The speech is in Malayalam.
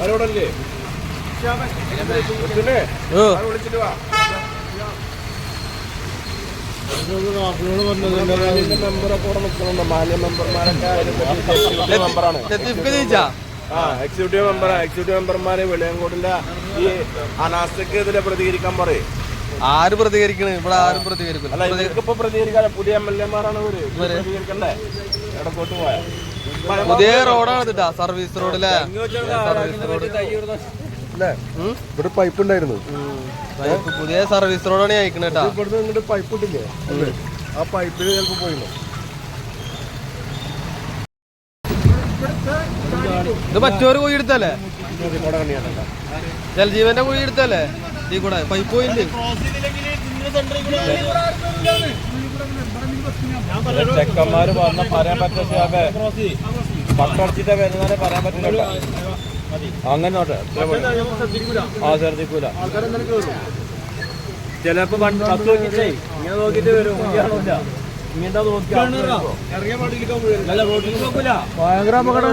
ആരോടല്ലേ വിളിച്ചിട്ട് വാ എക്സിക്യൂട്ടീവ് മെമ്പർ എക്സിക്യൂട്ടീവ് മെമ്പർമാര് വെളിയങ്കോടിന്റെ ഈ അനാസ്ഥക്കെതിരെ പ്രതികരിക്കാൻ പറയും ആര് പ്രതികരിക്കണ്? ഇവിടെ ആരും പ്രതികരിക്കില്ല. അല്ല പ്രതികരിക്കാൻ പുതിയ എം എൽ എമാരാണ് പ്രതികരിക്കണ്ടേ? ഇടക്കോട്ട് പോയാ? പുതിയ റോഡാണ് ഇതിട്ടാ സർവീസ് റോഡിലെ. Service road. ഇവിടെ പൈപ്പ് ഉണ്ടായിരുന്നു. പുതിയ സർവീസ് റോഡാണ് അയക്കണേ ഇവിടുന്ന് ഇങ്ങോട്ട് പൈപ്പ് ഇട്ടില്ലേ? ആ പൈപ്പിൽ ചിലപ്പോ പോയിരുന്നു. ഇത് മറ്റൊരു കുഴി എടുത്തല്ലേ? ജലജീവന്റെ കുഴി എടുത്തല്ലേ? ഈ കൂടെ പൈപ്പ് പോയിണ്ട് ചെക്കന്മാര് വന്ന പറയാൻ പറ്റില്ല പട്ടടച്ചിട്ട് വരുന്നതിനെ പറയാൻ പറ്റില്ല അങ്ങനെ നോട്ടെ ആ ശ്രദ്ധിക്കൂല. ചിലപ്പോ പത്ത് നോക്കിട്ടേ ഇങ്ങനെ നോക്കിട്ട് വരും. ഇങ്ങനത്തെ നോക്കിയാ? ഭയങ്കര അപകടം